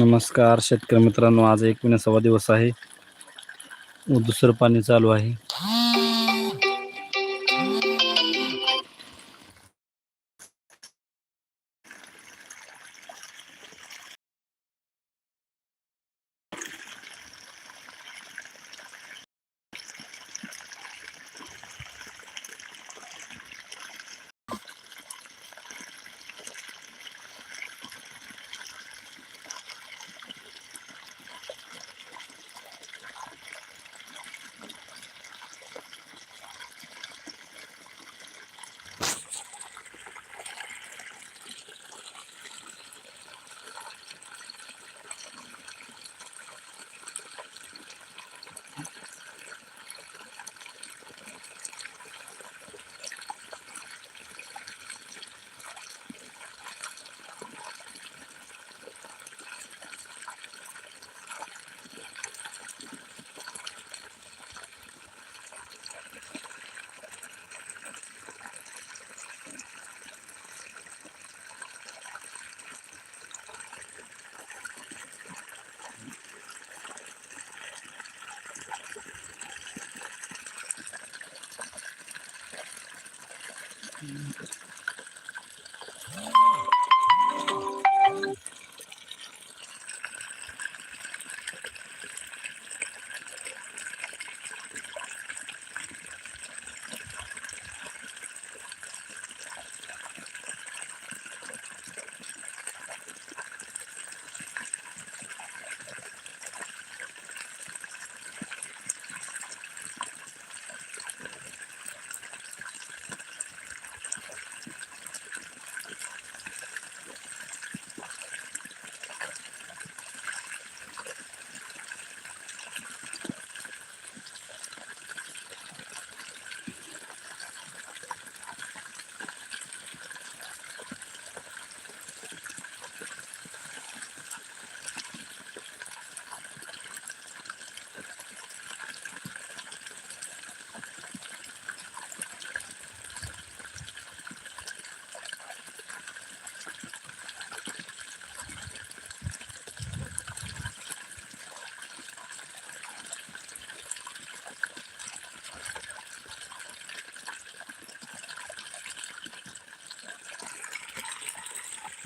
नमस्कार शेतकरी मित्रांनो आज एकविसावा दिवस आहे. दुसरं पाणी चालू आहे.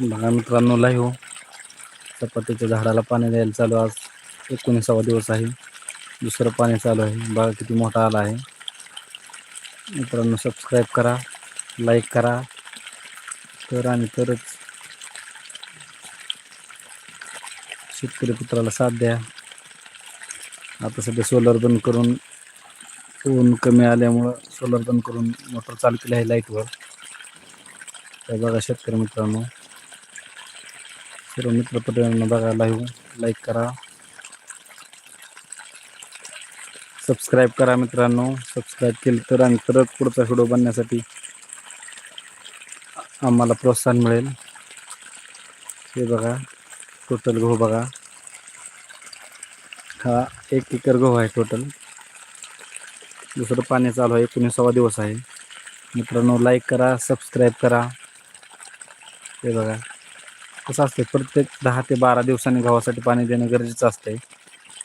बघा मित्रांनो लाईव्ह हो. चपातीच्या झाडाला पाणी द्यायला चालू आज. एकोणीसावा दिवस आहे. दुसरं पाणी चालू आहे. बघा किती मोठा आला आहे. मित्रांनो सबस्क्राईब करा लाईक करा. तर आणि तरच शेतकरी पुत्राला साथ द्या. आता सध्या सोलर बंद करून ऊन कमी आल्यामुळं सोलर बंद करून मोटर चालू केली आहे लाईटवर तर बघा शेतकरी मित्रांनो सर्व मित्रपटांना बघा लाईव्ह लाईक करा। सबस्क्राईब करा मित्रांनो। सबस्क्राईब केलं तर आणि परत पुढचा व्हिडिओ बनण्यासाठी आम्हाला प्रोत्साहन मिळेल. हे बघा टोटल गहू बघा. हा एक एकर गहू आहे टोटल दुसरं पाणी चालू आहे एकोणीसावा दिवस आहे. मित्रांनो लाईक करा सबस्क्राईब करा. हे बघा. कसं असतं प्रत्येक दहा ते बारा दिवसांनी गव्हासाठी पाणी देणं गरजेचं असते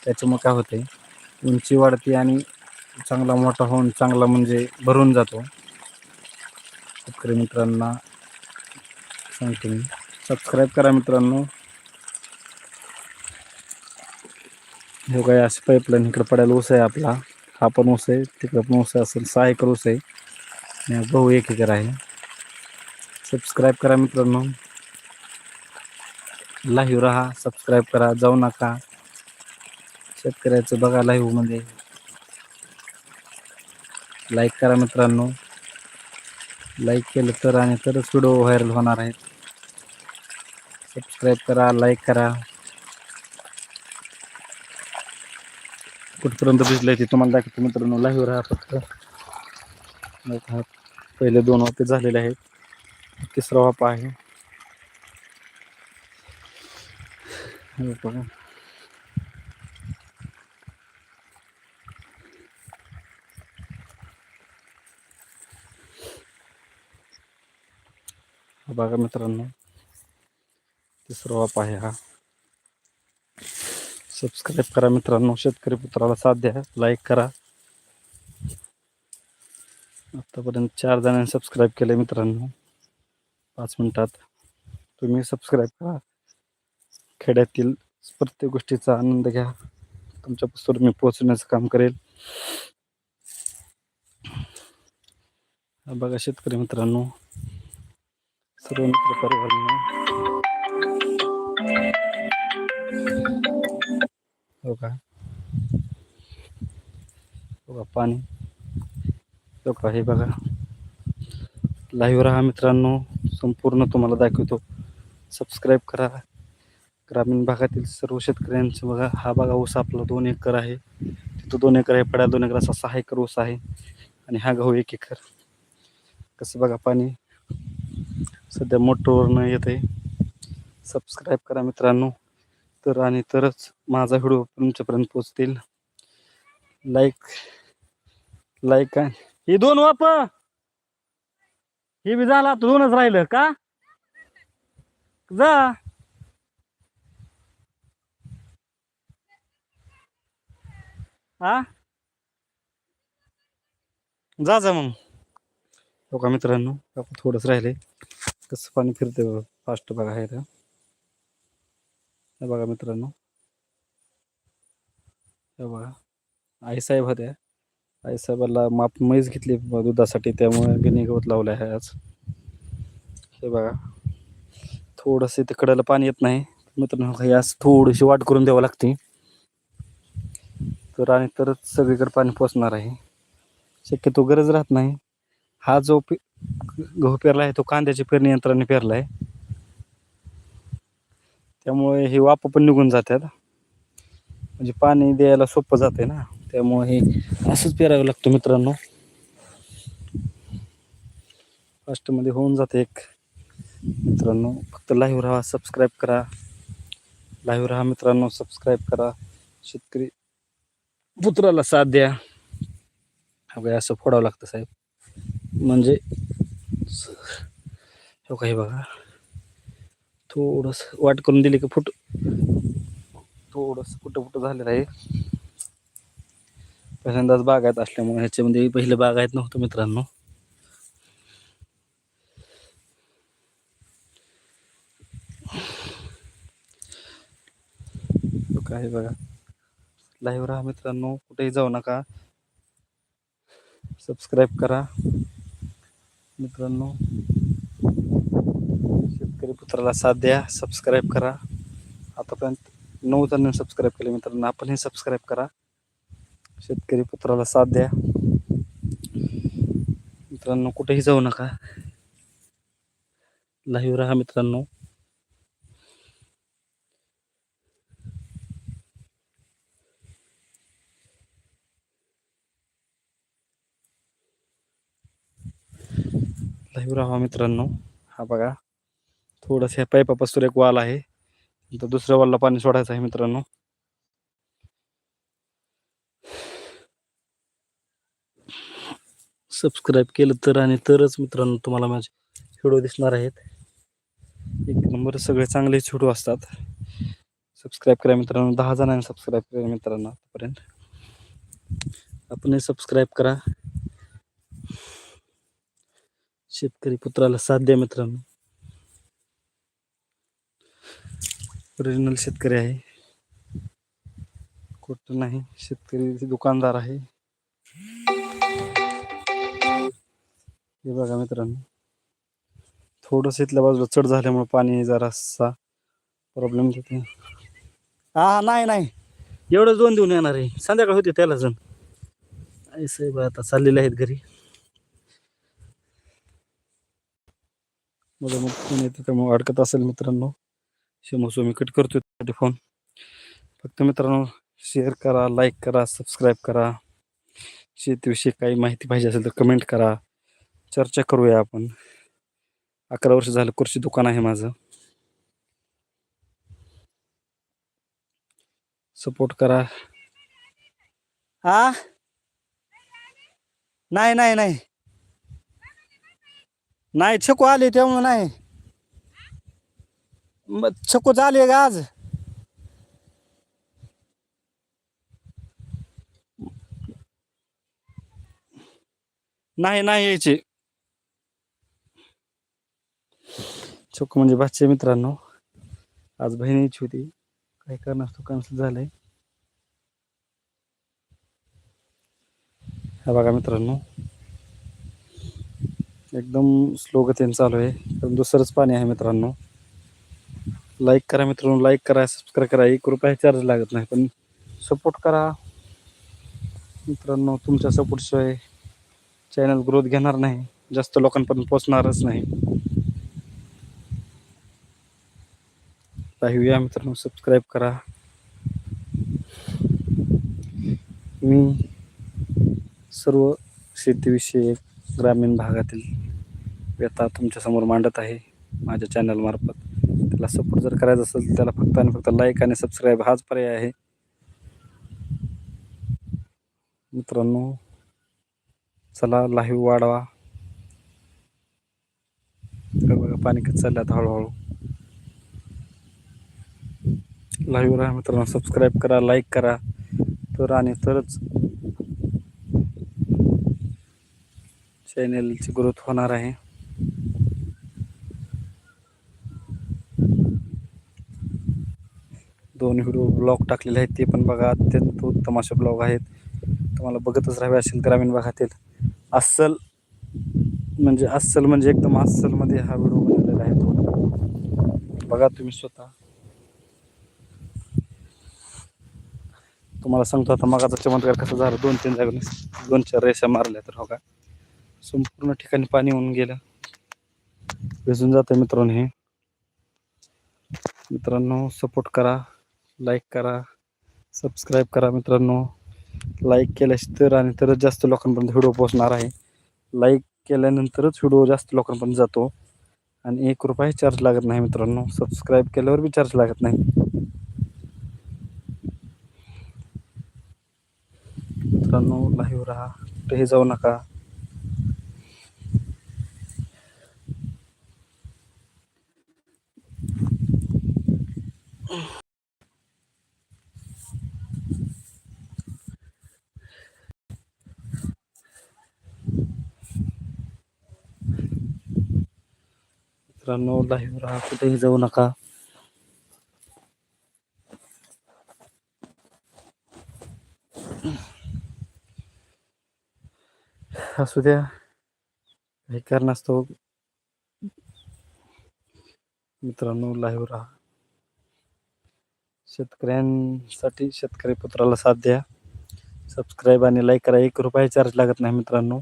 त्याच्यामुळे काय होते उंची वाढते आणि चांगला मोठा होऊन चांगला म्हणजे भरून जातो. शेतकरी मित्रांना सांगतो मी. सबस्क्राईब करा मित्रांनो. हे काय अशी पाईपलाईन इकडं पडायला ऊस आहे आपला. हा पण ऊस आहे तिकडं पण ऊस असेल सहा एकर ऊस आहे. आणि गहू एक एकर आहे. सबस्क्राईब करा मित्रांनो. लाईव्ह राहा सबस्क्राईब करा जाऊ नका. शेतकऱ्याचं बघा लाईव्हमध्ये. लाईक करा मित्रांनो. लाईक केलं तर आणि तरच व्हिडिओ व्हायरल होणार आहेत. सबस्क्राईब करा लाईक करा. कुठपर्यंत भिजलं ते तुम्हाला दाखवतो मित्रांनो. लाईव्ह राहा फक्त. हा. पहिले दोन वापे झालेले आहेत. तिसरा वापा आहे. हे बघा बघा मित्रांनो, तिसरा वाप आहे हा. सबस्क्राईब करा मित्रांनो, शेतकरी पुत्राला साथ द्या लाईक करा. आतापर्यंत चार जणांनी सबस्क्राईब केले मित्रांनो. पाच मिनिटात तुम्ही सबस्क्राईब करा. खेड्यातील प्रत्येक गोष्टीचा आनंद घ्या. तुमच्यापासून मी पोहोचण्याचं काम करेल. हा बघा शेतकरी मित्रांनो. सर्व मित्र परिवारांना. हो का? हो बघा पाणी. हो का? हे बघा. लाईव्ह राहा मित्रांनो. संपूर्ण तुम्हाला दाखवतो. सबस्क्राईब करा. ग्रामीण भागातील सर्व शेतकऱ्यांचं बघा हा बघा ऊस आपला दोन एकर आहे. तिथं दोन एकर आहे पड्या दोन एकर असा सहा एकर ऊस आहे आणि हा गहू एक एकर. कसं बघा पाणी. सध्या मोटरवरनं येत आहे सबस्क्राईब करा मित्रांनो. तर आणि तरच माझा व्हिडिओ तुमच्यापर्यंत पोचतील लाईक लाईक काय? ही दोन वाप! हे बी झाला दोनच राहिलं का? जा. हा? जा जा मग. हो का मित्रांनो आपण थोडंच राहिले. कसं पाणी फिरते फास्ट बघा आहे हे बघा मित्रांनो. हे बघा. आईसाहेब होत्या. आईसाहेबाला माप मैस घेतली दुधासाठी त्यामुळे गिनी गवत लावलं आहे आज. हे बघा. थोडंसं तिकडलं पाणी येत नाही. मित्रांनो काही असं थोडीशी वाट करून द्यावं लागते. तर आणि तरच सगळीकडे पाणी पोचणार आहे. शक्यतो गरज राहत नाही. हा जो पे गहू पेरला आहे तो कांद्याच्या पेरणी यंत्राने पेरला आहे त्यामुळे हे वाप पण निघून जातात. म्हणजे पाणी द्यायला सोपं जाते ना. त्यामुळे हे असंच पेरावं लागतं मित्रांनो. फास्टमध्ये होऊन जाते एक. मित्रांनो फक्त लाईव्ह राहा सबस्क्राईब करा. लाईव्ह राहा मित्रांनो सबस्क्राईब करा. शेतकरी पुत्राला साथ द्या. वगैरे असं फोडावं लागतं साहेब. म्हणजे हो काही बघा. थोडस वाट करून दिली की फुट. थोडस कुठं फुट झालेलं आहे. पहिल्यांदाच बागायत असल्यामुळे ह्याच्यामध्ये पहिलं बागायत नव्हतं मित्रांनो. हो काय बघा. लाईव्ह राहा मित्रांनो, कुठेही जाऊ नका. सबस्क्राईब करा. मित्रांनो, शेतकरी पुत्राला साथ द्या. सबस्क्राईब करा. आतापर्यंत नऊ जणांनी सबस्क्राईब केले मित्रांनो. आपणही सबस्क्राईब करा. शेतकरी पुत्राला साथ द्या. मित्रांनो, कुठेही जाऊ नका. लाईव्ह राहा मित्रांनो. लाईव्ह राहा मित्रांनो हा बघा. थोडंसं ह्या पाईपापासून एक वाल आहे. तर दुसऱ्या वालला पाणी सोडायचं आहे मित्रांनो. सबस्क्राईब केलं तर आणि तरच मित्रांनो तुम्हाला माझे व्हिडिओ दिसणार आहेत. एक नंबर सगळे चांगले व्हिडिओ असतात. सबस्क्राईब करा मित्रांनो. दहा जणांनी सबस्क्राईब करा मित्रांनो आतापर्यंत. आपणही सबस्क्राईब करा. शेतकरी पुत्राला साथ द्या मित्रांनो. ओरिजिनल शेतकरी आहे. कुठं नाही. शेतकरी दुकानदार आहे. हे बघा मित्रांनो. थोडंसं इथल्या बाजूला चढ झाल्यामुळे पाणी जरासा प्रॉब्लेम घेते हा हा नाही नाही. एवढंच दोन देऊन येणार आहे. संध्याकाळ होते त्याला जण. आई साहेब आता चाललेले आहेत घरी. माझा मग फोन येतो त्यामुळे अडकत असेल मित्रांनो. शेमोसो मी कट करतो त्यासाठी फोन फक्त मित्रांनो शेअर करा लाईक करा सबस्क्राईब करा. शेतीविषयी काही माहिती पाहिजे असेल तर कमेंट करा. चर्चा करूया आपण. अकरा वर्ष झालं कृषी दुकान आहे माझं. सपोर्ट करा. हा नाही नाही नाही. नाही छकू आले तेव्हा नाही. मग छकू झाले का आज? नाही नाही यायचे. छकू म्हणजे भाषे मित्रांनो. आज बहिणीची होती. काही कारणास्तव कॅन्सल झालंय. हा बघा मित्रांनो. एकदम स्लो गतीने चालू आहे. कारण दुसरंच पाणी आहे मित्रांनो. लाईक करा मित्रांनो लाईक करा सबस्क्राईब करा. एक रुपया चार्ज लागत नाही पण सपोर्ट करा. मित्रांनो तुमच्या सपोर्टशिवाय चॅनल ग्रोथ घेणार नाही. जास्त लोकांपर्यंत पोचणारच नाही. लाईव्ह या मित्रांनो सबस्क्राईब करा. मी सर्व शेतीविषयक ग्रामीण भागातील व्यथा तुमच्यासमोर मांडत आहे माझ्या चॅनलमार्फत त्याला सपोर्ट जर करायचा असेल तर त्याला फक्त आणि फक्त लाईक आणि सबस्क्राईब हाच पर्याय आहे. मित्रांनो चला लाईव्ह वाढवा. बघा पाणी कसं चाललं आता हळूहळू. लाईव्ह राहा मित्रांनो सबस्क्राईब करा लाईक करा. तर आणि तरच चॅनेलची ग्रोथ होणार आहे. दोन व्हिडिओ ब्लॉग टाकलेले आहेत ते पण बघा. अत्यंत उत्तम असे ब्लॉग आहेत. तुम्हाला बघतच राहावे असेल ग्रामीण भागातील. अस्सल म्हणजे अस्सल म्हणजे एकदम अस्सलमध्ये हा व्हिडिओ बनवलेला आहे तो. बघा तुम्ही स्वतः. तुम्हाला सांगतो आता मगाचा चमत्कार कसा झाला. दोन तीन जागा दोन चार रेषा मारल्या तर हो का? संपूर्ण ठिकाणी पाणी होऊन गेलं. भिजून जातं मित्रांनो हे. मित्रांनो सपोर्ट करा लाईक करा सबस्क्राईब करा मित्रांनो. लाईक केल्यास तर आणि तरच जास्त लोकांपर्यंत व्हिडिओ पोहोचणार आहे. लाईक केल्यानंतरच व्हिडिओ जास्त लोकांपर्यंत जातो. आणि एक रुपयाही चार्ज लागत नाही मित्रांनो. सबस्क्राईब केल्यावर बी चार्ज लागत नाही. मित्रांनो लाईव्ह राहा. कुठेही जाऊ नका. मित्रांनो लाईव्ह राहा कुठेही जाऊ नका. असू द्या. काही कारणास्तव मित्रांनो लाईव्ह राहा. शेतकऱ्यांसाठी शेतकरी पुत्राला साथ द्या. सबस्क्राईब आणि लाईक करा. एक रुपया चार्ज लागत नाही मित्रांनो.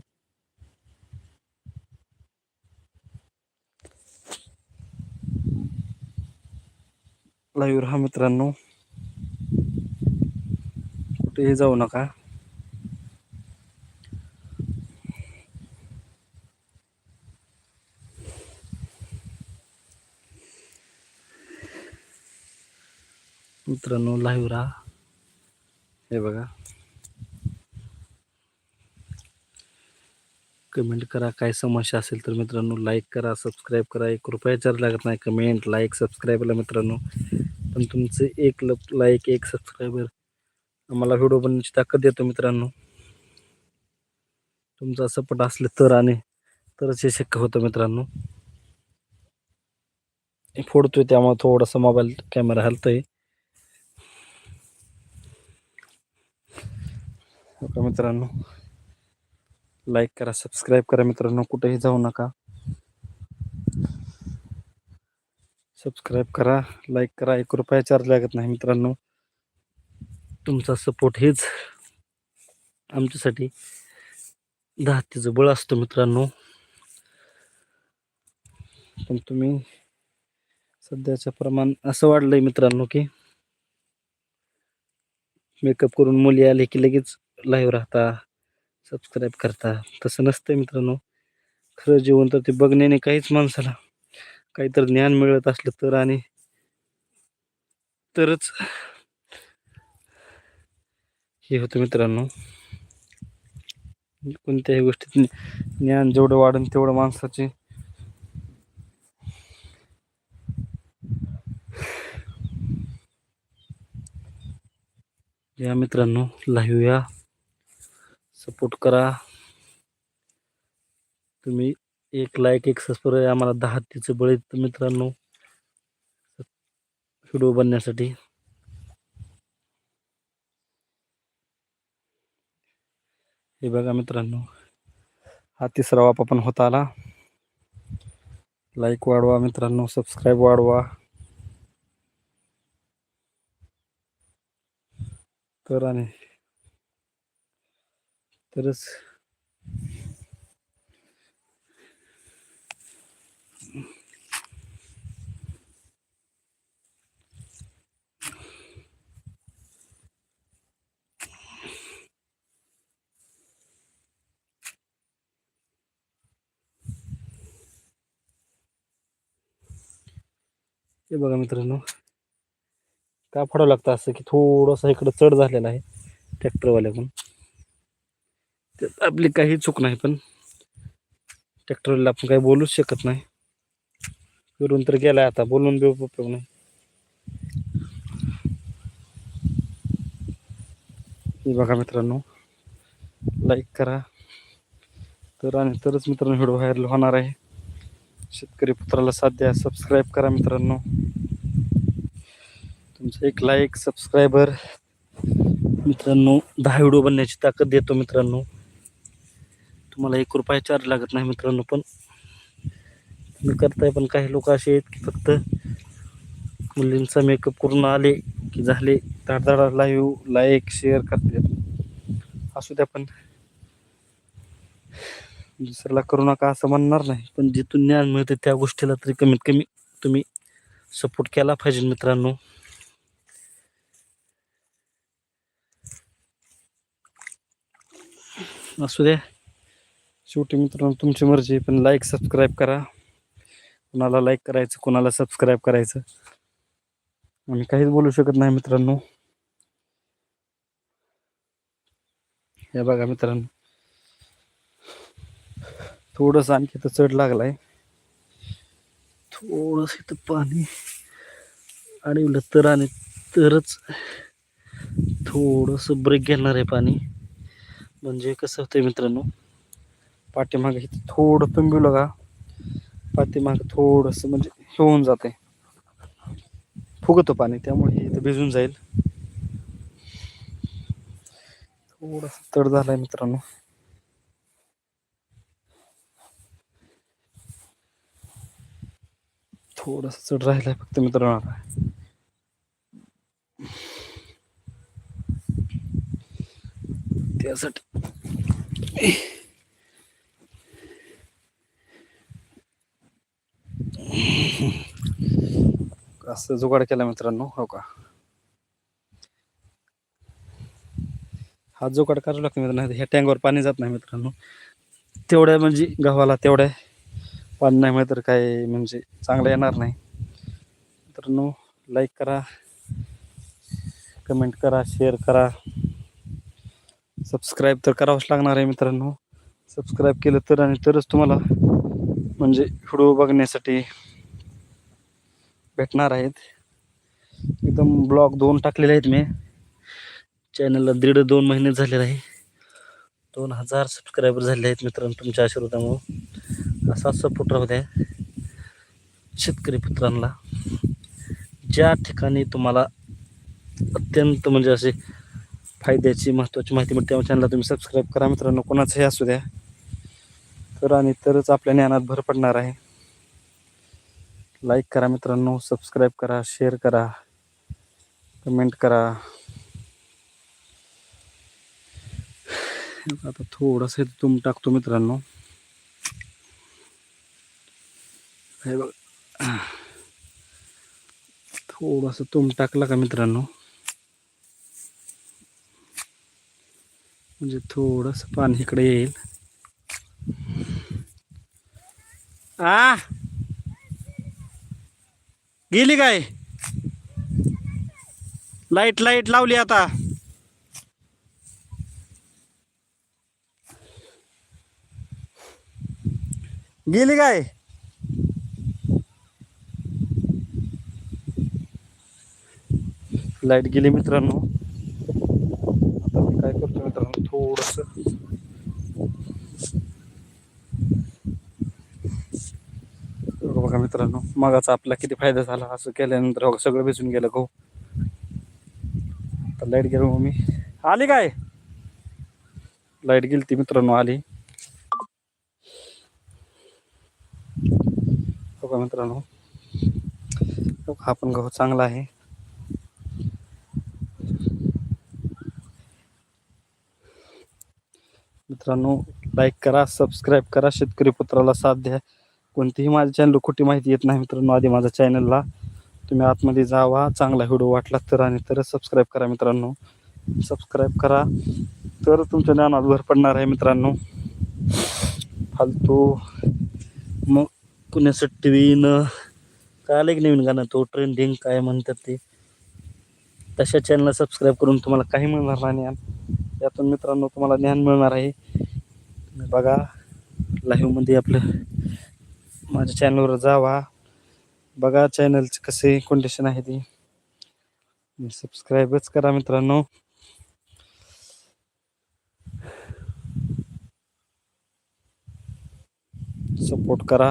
लाईव्ह राहा मित्रांनो. कुठेही जाऊ नका. मित्रांनो लाईव्ह राहा हे बघा. कमेंट करा काय समस्या असेल तर मित्रांनो लाईक करा सबस्क्राईब करा. एक रुपया चार्ज लागत नाही कमेंट लाईक सबस्क्राईबला मित्रांनो. पण तुमचे एक ल लाईक एक सबस्क्रायबर आम्हाला व्हिडिओ बनवण्याची ताकद देतो मित्रांनो. तुमचा सपोर्ट असले तर आणि तरच हे शक्य होतं मित्रांनो. फोडतोय त्यामुळे थोडासा मोबाईल कॅमेरा हलतोय. हो का मित्रांनो? लाईक करा सबस्क्राईब करा मित्रांनो. कुठेही जाऊ नका. सबस्क्राईब करा लाईक करा. एक रुपया चार्ज लागत नाही मित्रांनो. तुमचा सपोर्ट हेच आमच्यासाठी धातीचं बळ असतो मित्रांनो. पण तुम्ही सध्याचं प्रमाण असं वाढलंय मित्रांनो की मेकअप करून मुली आले की लगेच लाईव्ह राहता सबस्क्राईब करता. तसं नसतं मित्रांनो. खरं जीवन तर ते बघण्याने काहीच माणसाला काहीतरी ज्ञान मिळत असलं तर आणि तरच हे होतं मित्रांनो. कोणत्याही गोष्टीत ज्ञान जेवढं वाढेल तेवढं माणसाचे या मित्रांनो लाईव्ह या. सपोर्ट करा. तुम्ही एक लाईक एक सबस्क्राईब आम्हाला दहा हत्तीचं बळी मित्रांनो. व्हिडिओ बनण्यासाठी. हे बघा मित्रांनो. हा तिसरा वाप पण होता आला. लाईक वाढवा मित्रांनो सबस्क्राईब वाढवा. तर आणि तरच हे बघा मित्रांनो. का फाडावं लागतं असं की थोडंसं इकडं चढ झालेलं आहे ट्रॅक्टरवाल्याकडून. त्यात आपली काही चूक नाही पण ट्रॅक्टरवाल्याला आपण काही बोलूच शकत नाही. फिरून तर गेलाय आता बोलून बी उपयोग नाही. हे बघा मित्रांनो लाईक करा. तर आणि तरच मित्रांनो व्हिडिओ व्हायरल होणार आहे. शेतकरी पुत्राला साथ द्या. सबस्क्राईब करा मित्रांनो. तुमचं एक लाईक सबस्क्रायबर मित्रांनो दहा व्हिडिओ बनण्याची ताकद देतो मित्रांनो. तुम्हाला एक रुपया चार्ज लागत नाही मित्रांनो पण तुम्ही करताय पण काही लोक असे आहेत की फक्त मुलींचा मेकअप करून आले की झाले धाडधाडा लाईव्ह लाईक शेअर करतात. असू द्या पण. दुसऱ्याला करू नका असं म्हणणार नाही. पण जिथून ज्ञान मिळते त्या गोष्टीला तरी कमीत कमी तुम्ही सपोर्ट केला पाहिजे मित्रांनो. असू द्या शेवटी मित्रांनो तुमची मर्जी पण लाईक सबस्क्राईब करा. कोणाला लाईक करायचं कोणाला सबस्क्राईब करायचं आम्ही काहीच बोलू शकत नाही मित्रांनो. हे बघा मित्रांनो. थोडस आणखी तर चढ लागलाय. थोडस इथं पाणी अडवलं तर आणि तरच थोडस ब्रेक घेणार आहे पाणी. म्हणजे कसं होतंय मित्रांनो पाठीमागे इथं थोडं तुंबिवलं का पाठीमागं थोडंसं म्हणजे हे होऊन जाते फुगतं पाणी त्यामुळे हे इथं भिजून जाईल. थोडस तड झालाय मित्रांनो. थोडस चढ राहिलाय फक्त मित्रांनो आता. त्यासाठी. असं जुगाड केला मित्रांनो हो का? हा जुगाड करावा लागतो मित्रांनो ह्या टँकवर पाणी जात नाही मित्रांनो. तेवढ्या म्हणजे गव्हाला तेवढ्या पाणी नाही मिळत तर काय म्हणजे चांगलं येणार नाही. मित्रांनो लाईक करा. कमेंट करा शेअर करा. सबस्क्राईब तर करावंच लागणार आहे मित्रांनो. सबस्क्राईब केलं तर आणि तरच तुम्हाला म्हणजे व्हिडिओ बघण्यासाठी भेटणार आहेत. एकदम ब्लॉग दोन टाकलेले आहेत मी. चॅनलला दीड दोन महिने झालेले आहे. दोन हजार सबस्क्रायबर झाले आहेत मित्रांनो तुमच्या आशीर्वादामुळं. असा सपोर्ट राहू द्या. शेतकरी पुत्रांना. ज्या ठिकाणी तुम्हाला अत्यंत म्हणजे असे फायद्याची महत्त्वाची माहिती मिळते त्या चॅनलला तुम्ही सबस्क्राईब करा. मित्रांनो कोणाचंही असू द्या. तर आणि तरच आपल्या ज्ञानात भर पडणार आहे. लाईक करा मित्रांनो सबस्क्राईब करा शेअर करा कमेंट करा. आता थोडंसं तुम टाकतो मित्रांनो. बघ थोडंसं तुम टाकला का मित्रांनो? म्हणजे थोडंसं पाणी इकडे आ? गेली काय? लाईट लाईट लावली आता. गेली काय? लाइट गेली मित्रांनो. आता मी काय करतो मित्रांनो थोडस मित्रांनो मगाचा आपला किती फायदा झाला असं केल्यानंतर बघा सगळं भिजून गेलं गहू. तर लाइट गेलो मग मी. आली काय? लाइट गेली ती मित्रांनो आली. बघा मित्रांनो बघा, हा पण गहू चांगला आहे. मित्रांनो लाईक करा सबस्क्राईब करा. शेतकरी पुत्राला साथ द्या. कोणतीही माझ्या चॅनल खोटी माहिती येत नाही मित्रांनो आधी माझ्या चॅनलला तुम्ही आतमध्ये जावा. चांगला व्हिडिओ वाटला तर आणि तर सबस्क्राईब करा मित्रांनो. सबस्क्राईब करा. तर तुमच्या ज्ञानात भर पडणार आहे मित्रांनो. फालतू मग पुण्याचं टी व्हीनं काय आलं की नवीन गाणं? तो ट्रेंडिंग काय म्हणतात ते? तशा चॅनलला सबस्क्राईब करून तुम्हाला काही मिळणार नाही. यातून मित्रांनो तुम्हाला ज्ञान मिळणार आहे. तुम्ही बघा लाईव्हमध्ये आपलं माझ्या चॅनलवर जावा. बघा चॅनलचे कसे कंडिशन आहे ती. सबस्क्राईबच करा मित्रांनो. सपोर्ट करा.